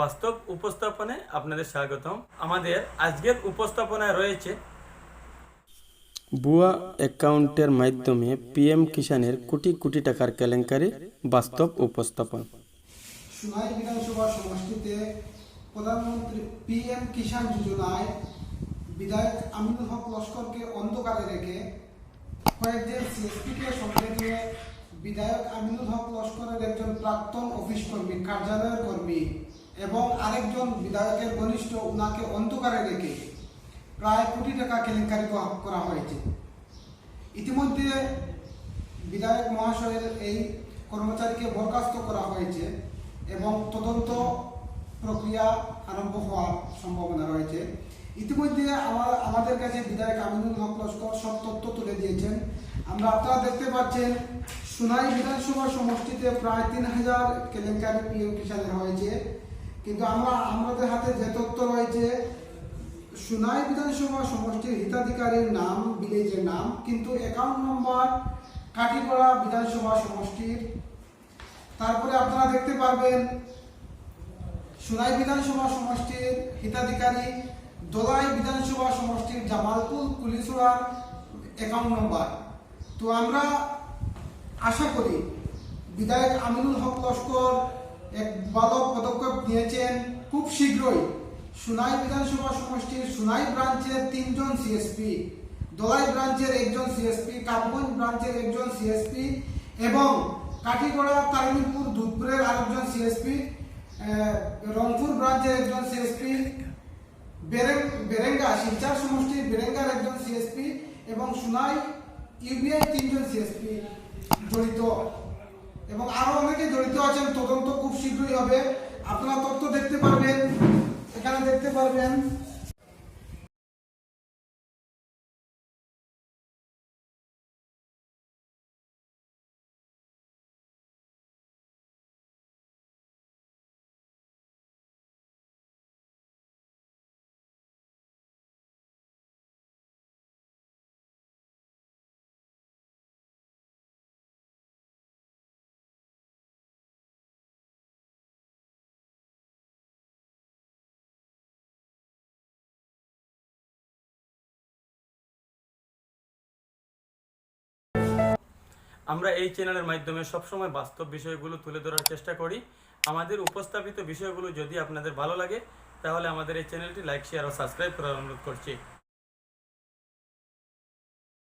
বাস্তব উপস্থাপনে আপনাদের স্বাগতম। আমাদের আজকের উপস্থাপনায় রয়েছে বুয়া অ্যাকাউন্টের মাধ্যমে পিএম কিষানের কোটি কোটি টাকার কেলেঙ্কারি বাস্তব উপস্থাপন। সোনাই বিধানসভা সমষ্টিতে প্রধানমন্ত্রী পিএম কিষাণ যোজনায় বিধায়ক আমিনুল হক লস্করকে অন্ধকারে রেখে কয়েকজন সিএসপিকে সঙ্গে নিয়ে বিধায়ক আমিনুল হক লস্করের একজন প্রাক্তন অফিস কর্মী কার্যালয়ের কর্মী এবং আরেকজন বিধায়কের ঘনিষ্ঠ উনাকে অন্ধকারে রেখে প্রায় কোটি টাকা কেলেঙ্কারি করা- হয়েছে। ইতিমধ্যে বিধায়ক মহাশয়ের এই কর্মচারীকে বরখাস্ত করা হয়েছে এবং তদন্ত প্রক্রিয়া আরম্ভ হওয়ার সম্ভাবনা রয়েছে। ইতিমধ্যে আমার, আমাদের কাছে বিধায়ক আমিনুল হক লস্কর সব তথ্য তুলে দিয়েছেন। আমরা আপনারা দেখতে পাচ্ছেন, সোনাই বিধানসভা সমষ্টিতে প্রায় তিন হাজার কেলেঙ্কারি পিএম কিষানের হয়েছে। কিন্তু আমরা, আমাদের হাতে যে তথ্য রয়েছে, সোনাই বিধানসভা সমষ্টির হিতাধিকারীর নাম, ভিলেজের নাম, কিন্তু অ্যাকাউন্ট নম্বর কাঠিগড়া বিধানসভা সমষ্টির। তারপরে আপনারা দেখতে পারবেন, সোনাই বিধানসভা সমষ্টির হিতাধিকারী দোলাই বিধানসভা সমষ্টির জামালপুর কুলিসুরার অ্যাকাউন্ট নম্বর তো আমরা আশা করি, বিধায়ক আমিনুল হক লস্কর এক ভালো পদক্ষেপ নিয়েছেন খুব শীঘ্রই। সুনাই বিধানসভা সমষ্টির সুনাই ব্রাঞ্চের তিনজন সিএসপি দলাই ব্রাঞ্চের একজন সিএসপি কামগঞ্জ ব্রাঞ্চের একজন সিএসপি এবং কাঠিগড়া তারিণীপুর দুধপুরের আরেকজন সিএসপি রংপুর ব্রাঞ্চের একজন সিএসপি বেরেং, বেরেঙ্গা, শিলচর সমষ্টির বেরেঙ্গার একজন সিএসপি এবং সুনাই ইউবিআই তিনজন সিএসপি জড়িত। এবং আরও অনেকে জড়িত আছেন, তদন্ত খুব হবে আপনারা তথ্য দেখতে পারবেন এখানে দেখতে পারবেন। আমরা এই চ্যানেলের মাধ্যমে সবসময় বাস্তব বিষয়গুলো তুলে ধরার চেষ্টা করি। আমাদের উপস্থাপিত বিষয়গুলো যদি আপনাদের ভালো লাগে, তাহলে আমাদের এই চ্যানেলটি লাইক শেয়ার ও সাবস্ক্রাইব করার অনুরোধ করছি।